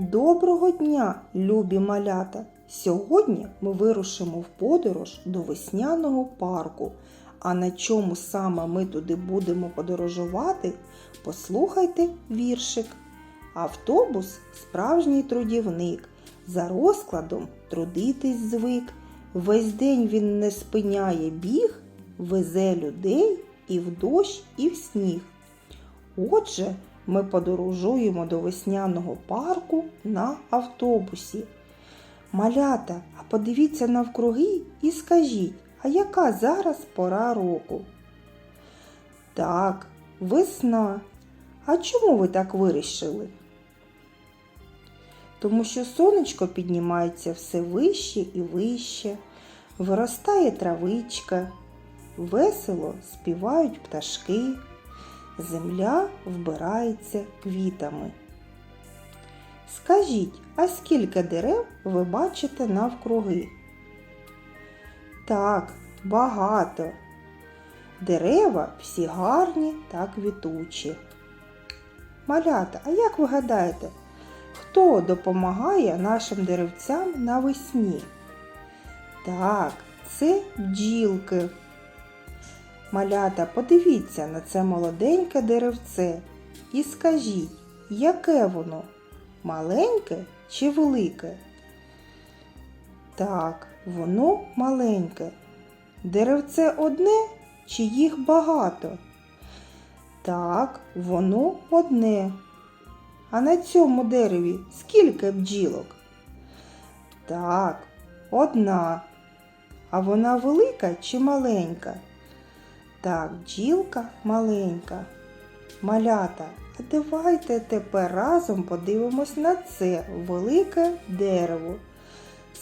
Доброго дня, любі малята! Сьогодні ми вирушимо в подорож до весняного парку. А на чому саме ми туди будемо подорожувати, послухайте віршик. Автобус справжній трудівник, за розкладом трудитись звик. Весь день він не спиняє біг, везе людей і в дощ, і в сніг. Отже, ми подорожуємо до весняного парку на автобусі. Малята, а подивіться навкруги і скажіть, а яка зараз пора року? Так, весна. А чому ви так вирішили? Тому що сонечко піднімається все вище і вище, виростає травичка, весело співають пташки, земля вбирається квітами. Скажіть, а скільки дерев ви бачите навкруги? Так, багато. Дерева всі гарні та квітучі. Малята, а як ви гадаєте, хто допомагає нашим деревцям навесні? Так, це бджілки. Малята, подивіться на це молоденьке деревце і скажіть, яке воно? Маленьке чи велике? Так, воно маленьке. Деревце одне чи їх багато? Так, воно одне. А на цьому дереві скільки бджілок? Так, одна. А вона велика чи маленька? Так, бджілка маленька. Малята, а давайте тепер разом подивимось на це велике дерево.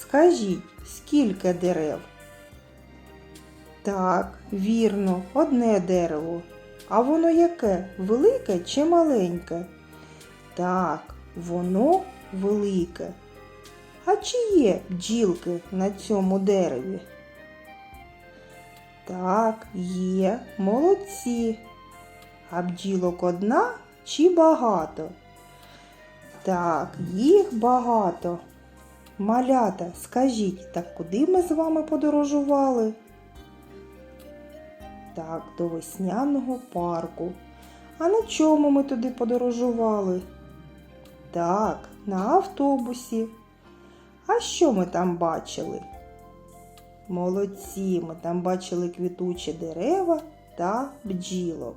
Скажіть, скільки дерев? Так, вірно, одне дерево. А воно яке? Велике чи маленьке? Так, воно велике. А чи є бджілки на цьому дереві? Так, є, молодці. А бджілок одна чи багато? Так, їх багато. Малята, скажіть, так куди ми з вами подорожували? Так, до весняного парку. А на чому ми туди подорожували? Так, на автобусі. А що ми там бачили? Молодці, ми там бачили квітучі дерева та бджілок.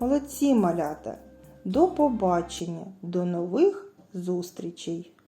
Молодці малята! До побачення, до нових зустрічей!